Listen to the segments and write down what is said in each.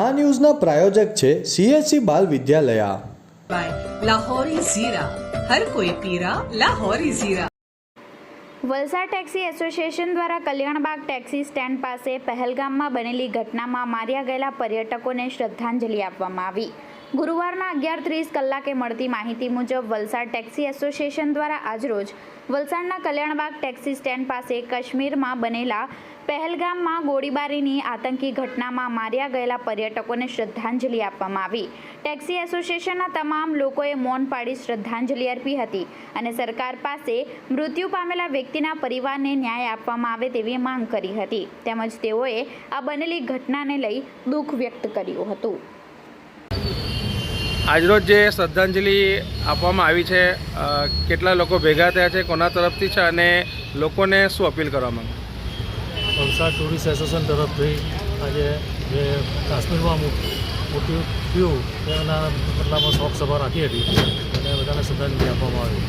આ ન્યૂઝના પ્રાયોજક છે સીએસસી બાલ વિદ્યાલય. વલસાડ ટેક્સી એસોસિએશન દ્વારા કલ્યાણબાગ ટેક્સી સ્ટેન્ડ પાસે પહેલગામમાં બનેલી ઘટનામાં માર્યા ગયેલા પર્યટકોને શ્રદ્ધાંજલિ આપવામાં આવી. ગુરુવારના અગિયાર ત્રીસ કલાકે મળતી માહિતી મુજબ વલસાડ ટેક્સી એસોસિએશન દ્વારા આજરોજ વલસાડના કલ્યાણબાગ ટેક્સી સ્ટેન્ડ પાસે કાશ્મીરમાં બનેલા પહેલગામમાં ગોળીબારીની આતંકી ઘટનામાં માર્યા ગયેલા પર્યટકોને શ્રદ્ધાંજલિ આપવામાં આવી. ટેક્સી એસોસિએશનના તમામ લોકોએ મૌન પાડી શ્રદ્ધાંજલિ અર્પી હતી અને સરકાર પાસે મૃત્યુ પામેલા વ્યક્તિના પરિવારને ન્યાય આપવામાં આવે તેવી માંગ કરી હતી. તેમજ તેઓએ આ બનેલી ઘટનાને લઈ દુઃખ વ્યક્ત કર્યું હતું. આજરોજ જે શ્રદ્ધાંજલિ આપવામાં આવી છે કેટલા લોકો ભેગા થયા છે કોના તરફથી છે અને લોકોને શું અપીલ કરવા માંગે? વલસાડ ટુરિસ્ટ એસોસિએશન તરફથી આજે જે કાશ્મીરમાં મૂક્યું થયું તેના બદલામાં શોખ સભા રાખી હતી અને બધાને શ્રદ્ધાંજલિ આપવામાં આવી.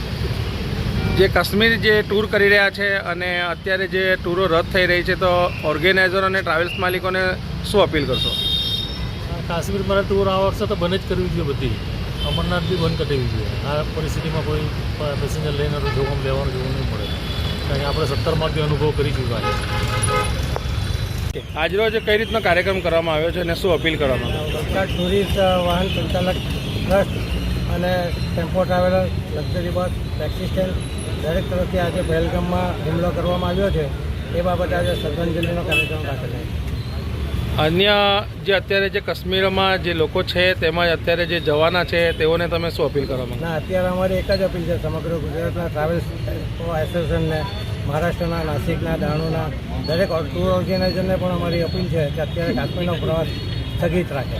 જે કાશ્મીર જે ટૂર કરી રહ્યા છે અને અત્યારે જે ટૂરો રદ થઈ રહી છે તો ઓર્ગેનાઇઝર અને ટ્રાવેલ્સ માલિકોને શું અપીલ કરશો? કાશ્મીર મારે ટૂર આ વર્ષે તો બંધ જ કરવી જોઈએ બધી. અમરનાથ બી બંધ કરી દેવી જોઈએ. આ પરિસ્થિતિમાં કોઈ પેસેન્જર લઈને તો જોખમ લેવાનું જોવું નહીં પડે. કારણ કે આપણે સત્તરમાંથી અનુભવ કરી ચૂક્યા છે આજરોજ કઈ રીતનો કાર્યક્રમ કરવામાં આવ્યો છે અને શું અપીલ કરવામાં આવ્યો ટુરિસ્ટ વાહન સંચાલક ટ્રસ્ટ અને tempo traveller luxury bus taxi stand દરેક તરફથી આજે પહેલગામમાં હુમલો કરવામાં આવ્યો છે. એ બાબતે આજે શ્રદ્ધાંજલિનો કાર્યક્રમ રાખેલો છે. અન્ય જે અત્યારે જે કાશ્મીરમાં જે લોકો છે તેમજ અત્યારે જે જવાના છે, તેઓને તમે શું અપીલ કરો ના, અત્યારે અમારી એક જ અપીલ છે સમગ્ર ગુજરાતના ટ્રાવેલ્સ એસોસિએશનને મહારાષ્ટ્રના, નાસિકના, દાણુના, દરેક ટૂર ઓર્ગેનાઇઝરને પણ અમારી અપીલ છે કે અત્યારે કાશ્મીરનો પ્રવાસ સ્થગિત રાખે.